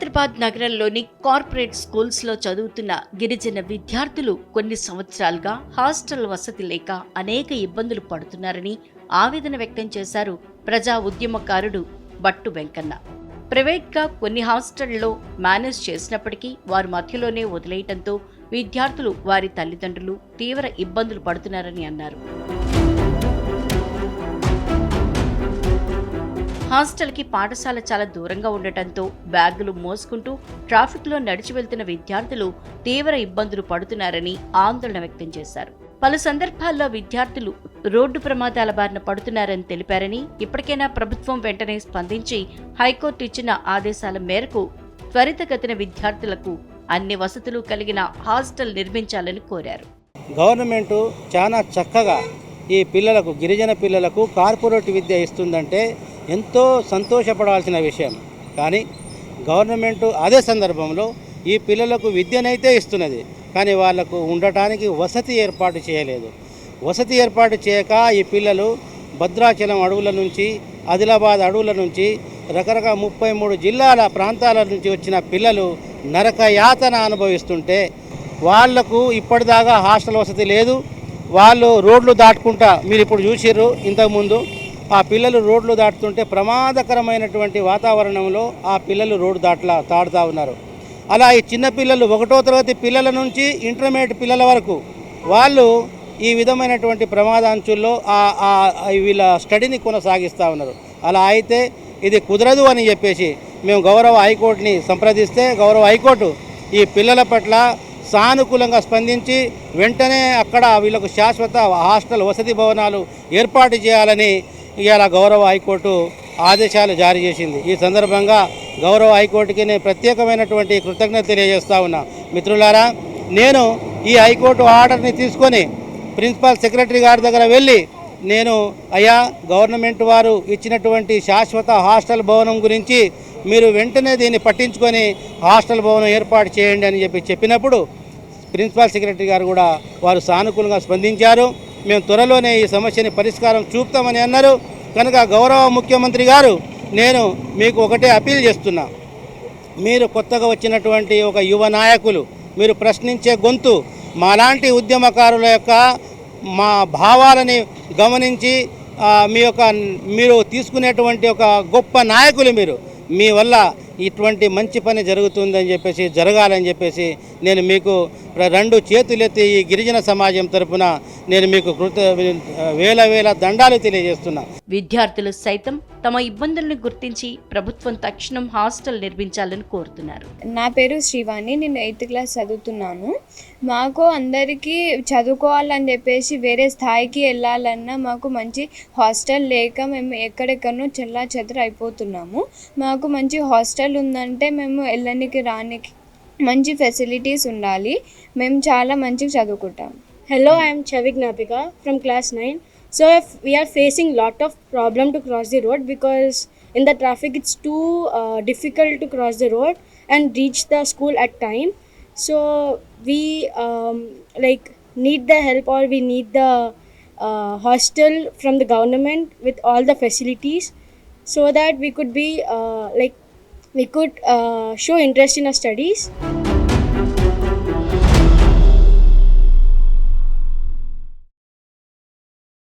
సికింద్రాబాద్ నగరంలోని కార్పొరేట్ స్కూల్స్లో చదువుతున్న గిరిజన విద్యార్థులు కొన్ని సంవత్సరాలుగా హాస్టల్ వసతి లేక అనేక ఇబ్బందులు పడుతున్నారని ఆవేదన వ్యక్తం చేశారు ప్రజా ఉద్యమకారుడు బట్టు వెంకన్న. ప్రైవేట్గా కొన్ని హాస్టళ్ళలో మేనేజ్ చేసినప్పటికీ వారు మధ్యలోనే వదిలేయటంతో విద్యార్థులు వారి తల్లిదండ్రులు తీవ్ర ఇబ్బందులు పడుతున్నారని అన్నారు. హాస్టల్కి పాఠశాల చాలా దూరంగా ఉండటంతో బ్యాగులు మోసుకుంటూ ట్రాఫిక్లో నడిచి వెళ్తున్న విద్యార్థులు తీవ్ర ఇబ్బందులు పడుతున్నారని ఆందోళన వ్యక్తం చేశారు. పలు సందర్భాల్లో విద్యార్థులు రోడ్డు ప్రమాదాల బారిన పడుతున్నారని తెలిపారని ఇప్పటికైనా ప్రభుత్వం వెంటనే స్పందించి హైకోర్టు ఇచ్చిన ఆదేశాల మేరకు త్వరితగతిన విద్యార్థులకు అన్ని వసతులు కలిగిన హాస్టల్ నిర్మించాలని కోరారు. గవర్నమెంటు చాలా చక్కగా ఈ పిల్లలకు గిరిజన పిల్లలకు కార్పొరేట్ విద్య ఇస్తుందంటే ఎంతో సంతోషపడాల్సిన విషయం. కానీ గవర్నమెంటు అదే సందర్భంలో ఈ పిల్లలకు విద్యనైతే ఇస్తున్నది. కానీ వాళ్ళకు ఉండటానికి వసతి ఏర్పాటు చేయలేదు. వసతి ఏర్పాటు చేయక ఈ పిల్లలు భద్రాచలం అడవుల నుంచి ఆదిలాబాద్ అడవుల నుంచి రకరకాల ముప్పై మూడు జిల్లాల ప్రాంతాల నుంచి వచ్చిన పిల్లలు నరక యాతన అనుభవిస్తుంటే వాళ్ళకు ఇప్పటిదాకా హాస్టల్ వసతి లేదు. వాళ్ళు రోడ్లు దాటుకుంటా మీరు ఇప్పుడు చూసిర్రు ఇంతకుముందు. ఆ పిల్లలు రోడ్లు దాటుతుంటే ప్రమాదకరమైనటువంటి వాతావరణంలో ఆ పిల్లలు రోడ్డు దాట్లా తాడుతూ ఉన్నారు. అలా ఈ చిన్నపిల్లలు ఒకటో తరగతి పిల్లల నుంచి ఇంటర్మీడియట్ పిల్లల వరకు వాళ్ళు ఈ విధమైనటువంటి ప్రమాదాంచుల్లో ఆ వీళ్ళ స్టడీని కొనసాగిస్తూ ఉన్నారు. అలా అయితే ఇది కుదరదు అని చెప్పేసి మేము గౌరవ హైకోర్టుని సంప్రదిస్తే గౌరవ హైకోర్టు ఈ పిల్లల పట్ల సానుకూలంగా స్పందించి వెంటనే అక్కడ వీళ్ళకు శాశ్వత హాస్టల్ వసతి భవనాలు ఏర్పాటు చేయాలని ఇవాళ గౌరవ హైకోర్టు ఆదేశాలు జారీ చేసింది. ఈ సందర్భంగా గౌరవ హైకోర్టుకి నేను ప్రత్యేకమైనటువంటి కృతజ్ఞత తెలియజేస్తా ఉన్నా. మిత్రులారా నేను ఈ హైకోర్టు ఆర్డర్ని తీసుకొని ప్రిన్సిపల్ సెక్రటరీ గారి దగ్గర వెళ్ళి నేను అయా గవర్నమెంట్ వారు ఇచ్చినటువంటి శాశ్వత హాస్టల్ భవనం గురించి మీరు వెంటనే దీన్ని పట్టించుకొని హాస్టల్ భవనం ఏర్పాటు చేయండి అని చెప్పి చెప్పినప్పుడు ప్రిన్సిపాల్ సెక్రటరీ గారు కూడా వారు సానుకూలంగా స్పందించారు. మేము త్వరలోనే ఈ సమస్యని పరిష్కారం చూపుతామని అన్నారు. కనుక గౌరవ ముఖ్యమంత్రి గారు నేను మీకు ఒకటే అపీల్ చేస్తున్నా. మీరు కొత్తగా వచ్చినటువంటి ఒక యువ నాయకులు మీరు ప్రశ్నించే గొంతు మాలాంటి ఉద్యమకారుల యొక్క మా భావాలని గమనించి మీ యొక్క మీరు తీసుకునేటువంటి ఒక గొప్ప నాయకులు మీరు. మీ వల్ల ఇటువంటి మంచి పని జరుగుతుందని చెప్పేసి జరగాలని చెప్పేసి నేను మీకు రెండు చేతులెత్తి ఈ గిరిజన సమాజం తరపున నేను మీకు కృత వేల వేల దండాలు తెలియజేస్తున్నా. విద్యార్థులు సైతం తమ ఇబ్బందులను గుర్తించి ప్రభుత్వం తక్షణం హాస్టల్ నిర్మించాలని కోరుతున్నారు. నా పేరు శ్రీవాణి నేను ఎయిత్ క్లాస్ చదువుతున్నాను. మాకు అందరికీ చదువుకోవాలని చెప్పేసి వేరే స్థాయికి వెళ్ళాలన్నా మాకు మంచి హాస్టల్ లేక మేము ఎక్కడెక్కడనో చెల్లా చెదరు అయిపోతున్నాము. మాకు మంచి హాస్టల్ హాస్టల్ ఉందంటే మేము వెళ్ళడానికి రానికి మంచి ఫెసిలిటీస్ ఉండాలి. మేము చాలా మంచిగా చదువుకుంటాం. Hello I'm చవిజ్ఞాపిక from class nine so we're facing lot of problem to cross the road because in the traffic it's too difficult to cross the road and reach the school at time so we like need the help or we need the hostel from the government with all the facilities so that we could be like we could uh, show interest in our studies.